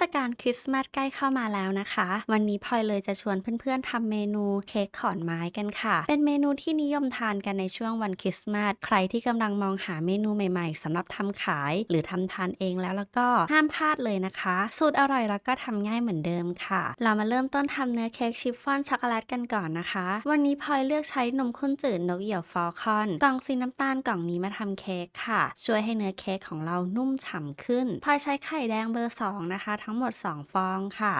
ศกาลคริสต์มาสใกล้เข้ามาแล้วนะคะ วันนี้พลอยเลยจะชวนเพื่อนๆทำเมนูเค้กขอนไม้กันค่ะ เป็นเมนูที่นิยมทานกันในช่วงวันคริสต์มาสใครที่กำลังมองหาเมนูใหม่ๆสำหรับทำขาย หรือทำทานเองแล้วแล้วก็ห้ามพลาดเลยนะคะ สูตรอร่อยแล้วก็ทำง่ายเหมือนเดิมค่ะ เรามาเริ่มต้นทำเนื้อเค้กชิฟฟ่อนช็อกโกแลตกันก่อนนะคะ วันนี้พลอยเลือกใช้นมข้นจืดนกเหยี่ยวฟอลคอนกล่องสีน้ำตาลกล่องนี้มาทำเค้กค่ะ ช่วยให้เนื้อเค้กของเรานุ่มฉ่ำขึ้นพลอยใช้ไข่แดงเบอร์สองนะคะทั้งหมด 2 ฟองค่ะ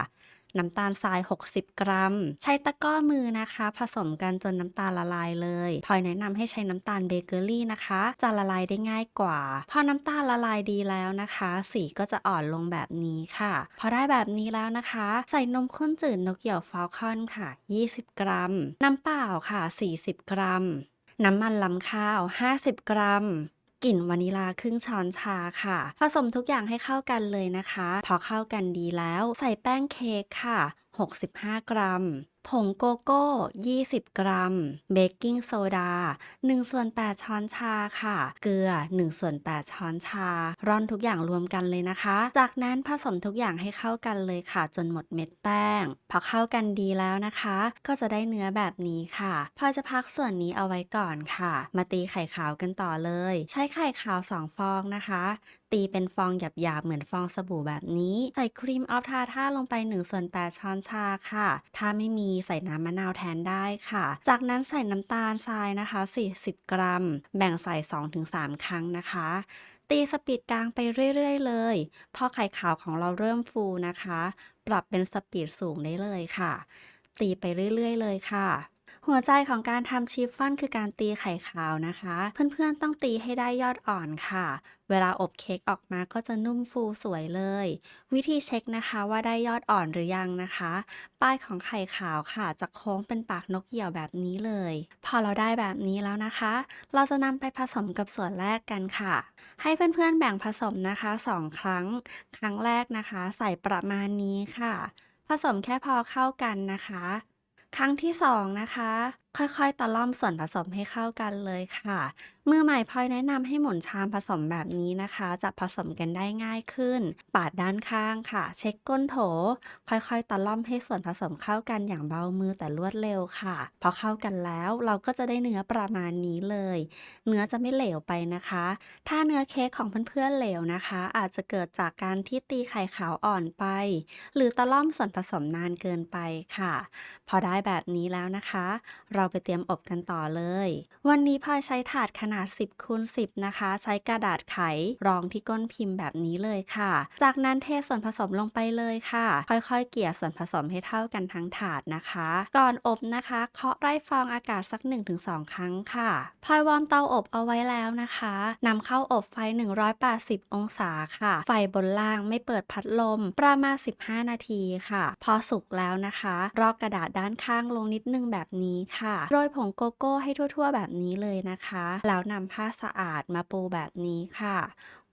น้ำตาลทราย 60 กรัม ใช้ตะก้อมือนะคะ ผสมกันจนน้ำตาลละลายเลยพลอยแนะนำให้ใช้น้ำตาลเบเกอรี่นะคะ จะละลายได้ง่ายกว่า พอน้ำตาลละลายดีแล้วนะคะ สีก็จะอ่อนลงแบบนี้ค่ะ พอได้แบบนี้แล้วนะคะ ใส่นมข้นจืดนกเหยี่ยวฟาลคอนค่ะ 20 กรัม น้ำเปล่าค่ะ 40 กรัม น้ำมันลำข้าว 50 กรัม กลิ่นวานิลาครึ่งช้อนชาค่ะ ผสมทุกอย่างให้เข้ากันเลยนะคะ พอเข้ากันดีแล้วใส่แป้งเค้กค่ะ 65 กรัม ผงโกโก้ 20 กรัม เบกกิ้งโซดา1ส่วน8ช้อนชาค่ะ เกลือ1ส่วน8ช้อนชา ร่อนทุกอย่างรวมกันเลยนะคะ จากนั้นผสมทุกอย่างให้เข้ากันเลยค่ะ จนหมดเม็ดแป้ง พอเข้ากันดีแล้วนะคะ ก็จะได้เนื้อแบบนี้ค่ะพอจะพักส่วนนี้เอาไว้ก่อนค่ะ มาตีไข่ขาวกันต่อเลย ใช้ไข่ขาว 2 ฟองนะคะตีเป็นฟองหยาบๆ เหมือนฟองสบู่แบบนี้ ใส่ครีมออฟทาท่าลงไป1ส่วน8ช้อนชาค่ะ ถ้าไม่มีใส่น้ำมะนาวแทนได้ค่ะ จากนั้นใส่น้ำตาลทรายนะคะ 40 กรัม แบ่งใส่ 2-3 ครั้งนะคะตีสปีดกลางไปเรื่อย ๆ เลย พอไข่ขาวของเราเริ่มฟูนะคะ ปรับเป็นสปีดสูงได้เลยค่ะ ตีไปเรื่อย ๆ เลยค่ะ หัวใจของการทำชีฟฟ่อนคือการตีไข่ขาวนะคะ เพื่อนๆต้องตีให้ได้ยอดอ่อนค่ะ เวลาอบเค้กออกมาก็จะนุ่มฟูสวยเลย วิธีเช็คนะคะว่าได้ยอดอ่อนหรือยังนะคะ ป้ายของไข่ขาวค่ะจะโค้งเป็นปากนกเหยี่ยวแบบนี้เลย พอเราได้แบบนี้แล้วนะคะ เราจะนำไปผสมกับส่วนแรกกันค่ะ ให้เพื่อนๆแบ่งผสมนะคะ 2 ครั้ง ครั้งแรกนะคะ ใส่ประมาณนี้ค่ะ ผสมแค่พอเข้ากันนะคะ ครั้งที่สองนะคะ ค่อย ๆ ตะล่อมส่วนผสมให้เข้ากันเลยค่ะ มือใหม่พลอยแนะนำให้หมุนชามผสมแบบนี้นะคะ จะผสมกันได้ง่ายขึ้น ปาดด้านข้างค่ะ เช็คก้นโถ ค่อยๆ ตะล่อมให้ส่วนผสมเข้ากันอย่างเบามือแต่รวดเร็วค่ะ พอเข้ากันแล้วเราก็จะได้เนื้อประมาณนี้เลย เนื้อจะไม่เหลวไปนะคะ ถ้าเนื้อเค้กของเพื่อนๆเหลวนะคะ อาจจะเกิดจากการที่ตีไข่ขาวอ่อนไป หรือตะล่อมส่วนผสมนานเกินไปค่ะ พอได้แบบนี้แล้วนะคะเราไปเตรียมอบกันต่อเลย วันนี้พลอยใช้ถาดขนาด 10คูณ10 นะคะ ใช้กระดาษไขรองที่ก้นพิมพ์แบบนี้เลยค่ะ จากนั้นเทส่วนผสมลงไปเลยค่ะ ค่อยๆ เกลี่ยส่วนผสมให้เท่ากันทั้งถาดนะคะ ก่อนอบนะคะเคาะไล่ฟองอากาศสัก 1-2 ครั้งค่ะพลอยวอร์มเตาอบเอาไว้แล้วนะคะนำเข้าอบไฟ 180 องศาค่ะ ไฟบนล่างไม่เปิดพัดลม ประมาณ 15 นาทีค่ะ พอสุกแล้วนะคะ รอกกระดาษด้านข้างลงนิดนึงแบบนี้ค่ะโรยผงโกโก้ให้ทั่ว ๆ แบบนี้เลยนะคะ แล้วนำผ้าสะอาดมาปูแบบนี้ค่ะ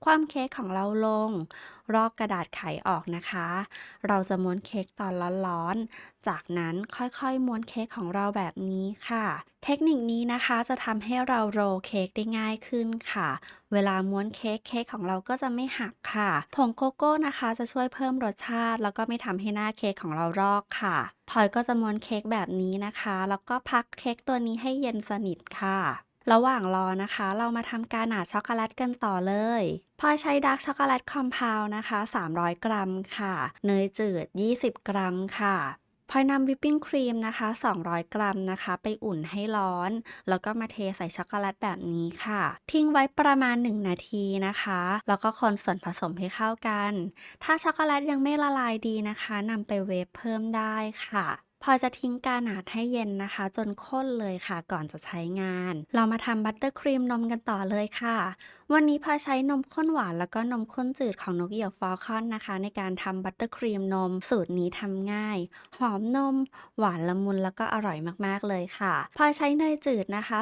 ความเค้กของเราลง รอกกระดาษไขออกนะคะ เราจะม้วนเค้กตอนร้อนๆ จากนั้นค่อยๆ ม้วนเค้กของเราแบบนี้ค่ะ เทคนิคนี้นะคะจะทำให้เราโรลเค้กได้ง่ายขึ้นค่ะ เวลาม้วนเค้กเค้กของเราก็จะไม่หักค่ะ ผงโกโก้นะคะ จะช่วยเพิ่มรสชาติ แล้วก็ไม่ทำให้หน้าเค้กของเรารอกค่ะพลอยก็จะม้วนเค้กแบบนี้นะคะ แล้วก็พักเค้กตัวนี้ให้เย็นสนิทค่ะ ระหว่างรอนะคะ เรามาทำการหนาช็อกโกแลตกันต่อเลยพลอยใช้ดาร์กช็อกโกแลตคอมเพลนะคะ 300 กรัมค่ะ เนยจืด 20 กรัมค่ะพลอยนำวิปปิ้งครีมนะคะ 200 กรัมนะคะ ไปอุ่นให้ร้อน แล้วก็มาเทใส่ช็อกโกแลตแบบนี้ค่ะ ทิ้งไว้ประมาณ 1 นาทีนะคะ แล้วก็คนส่วนผสมให้เข้ากัน ถ้าช็อกโกแลตยังไม่ละลายดีนะคะนำไปเวฟเพิ่มได้ค่ะ พอจะทิ้งกาหนาดให้เย็นนะคะ จนข้นเลยค่ะ ก่อนจะใช้งาน เรามาทำบัตเตอร์ครีมนมกันต่อเลยค่ะ วันนี้พอใช้นมข้นหวานแล้วก็นมข้นจืดของนกเหยี่ยวฟอลคอนนะคะ ในการทำบัตเตอร์ครีมนมสูตรนี้ทำง่าย หอมนม หวานละมุนแล้วก็อร่อยมากๆเลยค่ะ พอใช้เนยจืดนะคะ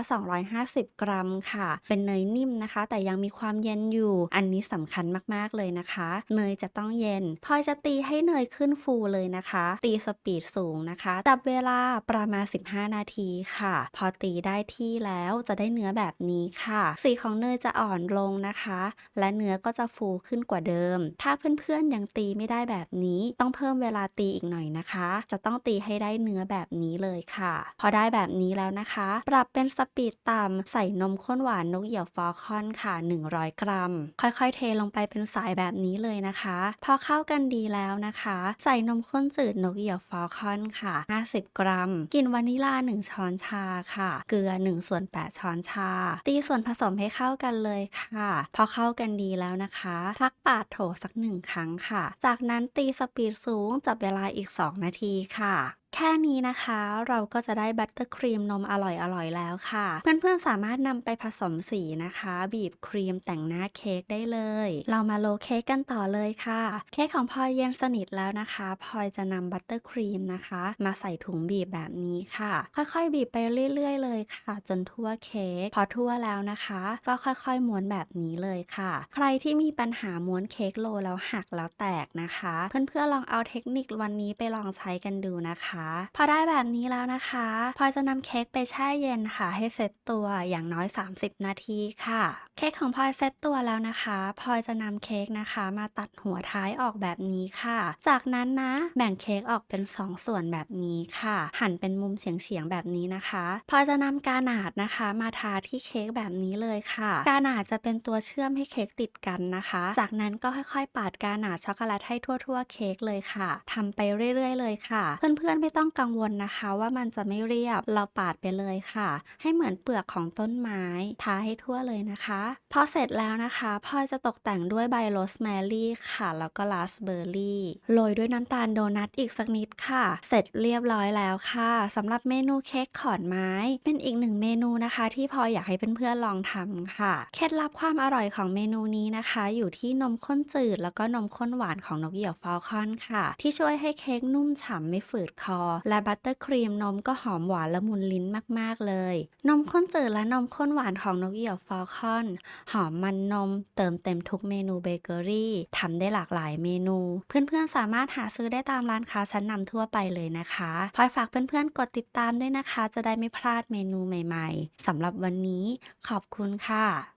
250 กรัมค่ะ เป็นเนยนิ่มนะคะ แต่ยังมีความเย็นอยู่ อันนี้สำคัญมากๆเลยนะคะ เนยจะต้องเย็น พอจะตีให้เนยขึ้นฟูเลยนะคะ ตีสปีดสูงนะคะตับเวลาประมาณ 15 นาทีค่ะ พอตีได้ที่แล้วจะได้เนื้อแบบนี้ค่ะ สีของเนยจะอ่อนลลงนะคะ และเนื้อก็จะฟูขึ้นกว่าเดิม ถ้าเพื่อนๆยังตีไม่ได้แบบนี้ ต้องเพิ่มเวลาตีอีกหน่อยนะคะ จะต้องตีให้ได้เนื้อแบบนี้เลยค่ะ พอได้แบบนี้แล้วนะคะ ปรับเป็นสปีดต่ำใส่นมข้นหวานนกเหยี่ยวฟอลคอนค่ะ 100 กรัม ค่อยๆ เทลงไปเป็นสายแบบนี้เลยนะคะ พอเข้ากันดีแล้วนะคะ ใส่นมข้นจืดนกเหยี่ยวฟอลคอนค่ะ50 กรัมกลิ่นวานิลา 1 ช้อนชาค่ะ เกลือ1ส่วน8ช้อนชา ตีส่วนผสมให้เข้ากันเลยค่ะ พอเข้ากันดีแล้วนะคะ พักปาดโถสักหนึ่งครั้งค่ะ จากนั้นตีสปีดสูงจับเวลาอีก 2 นาทีค่ะ แค่นี้นะคะเราก็จะได้บัตเตอร์ครีมนมอร่อยๆแล้วค่ะ เพื่อนๆสามารถนำไปผสมสีนะคะ บีบครีมแต่งหน้าเค้กได้เลย เรามาโรลเค้กกันต่อเลยค่ะ เค้กของพลอยเย็นสนิทแล้วนะคะพลอยจะนำบัตเตอร์ครีมนะคะ มาใส่ถุงบีบแบบนี้ค่ะ ค่อยๆ บีบไปเรื่อยๆ เลยค่ะ จนทั่วเค้กพอทั่วแล้วนะคะ ก็ค่อยๆม้วนแบบนี้เลยค่ะ ใครที่มีปัญหาม้วนเค้กโลแล้วหักแล้วแตกนะคะ เพื่อนๆลองเอาเทคนิควันนี้ไปลองใช้กันดูนะคะพอได้แบบนี้แล้วนะคะพลอจะนำเค้กไปแช่เย็นค่ะให้เซ็ตตัวอย่างน้อย 30 นาทีค่ะ เค้กของพลอยเซตตัวแล้วนะคะพลอยจะนำเค้กนะคะ มาตัดหัวท้ายออกแบบนี้ค่ะ จากนั้นนะแบ่งเค้กออกเป็น 2 ส่วนแบบนี้ค่ะ หั่นเป็นมุมเฉียงๆแบบนี้นะคะพลอยจะนำกาหนาดนะคะ มาทาที่เค้กแบบนี้เลยค่ะ กาหนาดจะเป็นตัวเชื่อมให้เค้กติดกันนะคะ จากนั้นก็ค่อยๆ ปาดกาหนาดช็อกโกแลตให้ทั่ว ๆ เค้กเลยค่ะทำไปเรื่อย ๆ เลยค่ะ เพื่อนๆไม่ต้องกังวลนะคะว่ามันจะไม่เรียบ เราปาดไปเลยค่ะ ให้เหมือนเปลือกของต้นไม้ ทาให้ทั่วเลยนะคะ พอเสร็จแล้วนะคะพลอยจะตกแต่งด้วยใบโรสแมรี่ค่ะ แล้วก็ราสเบอร์รี่ โรยด้วยน้ำตาลโดนัทอีกสักนิดค่ะ เสร็จเรียบร้อยแล้วค่ะสำหรับเมนูเค้กขอนไม้ เป็นอีกหนึ่งเมนูนะคะ ที่พอยอยากให้เพื่อนๆลองทำค่ะ เคล็ดลับความอร่อยของเมนูนี้นะคะ อยู่ที่นมข้นจืด แล้วก็นมข้นหวานของนกเหยี่ยวฟาลคอนค่ะ ที่ช่วยให้เค้กนุ่มฉ่ำไม่ฝืดคอและบัตเตอร์ครีมนมก็หอมหวานละมุนลิ้นมากๆเลย นมข้นจืดและนมข้นหวานของนกเหยี่ยวฟาลคอน หอมมันนม เติมเต็มทุกเมนูเบเกอรี่ทำได้หลากหลายเมนู เพื่อนๆสามารถหาซื้อได้ตามร้านค้าชั้นนำทั่วไปเลยนะคะพลอยฝากเพื่อนๆกดติดตามด้วยนะคะ จะได้ไม่พลาดเมนูใหม่ ๆสำหรับวันนี้ขอบคุณค่ะ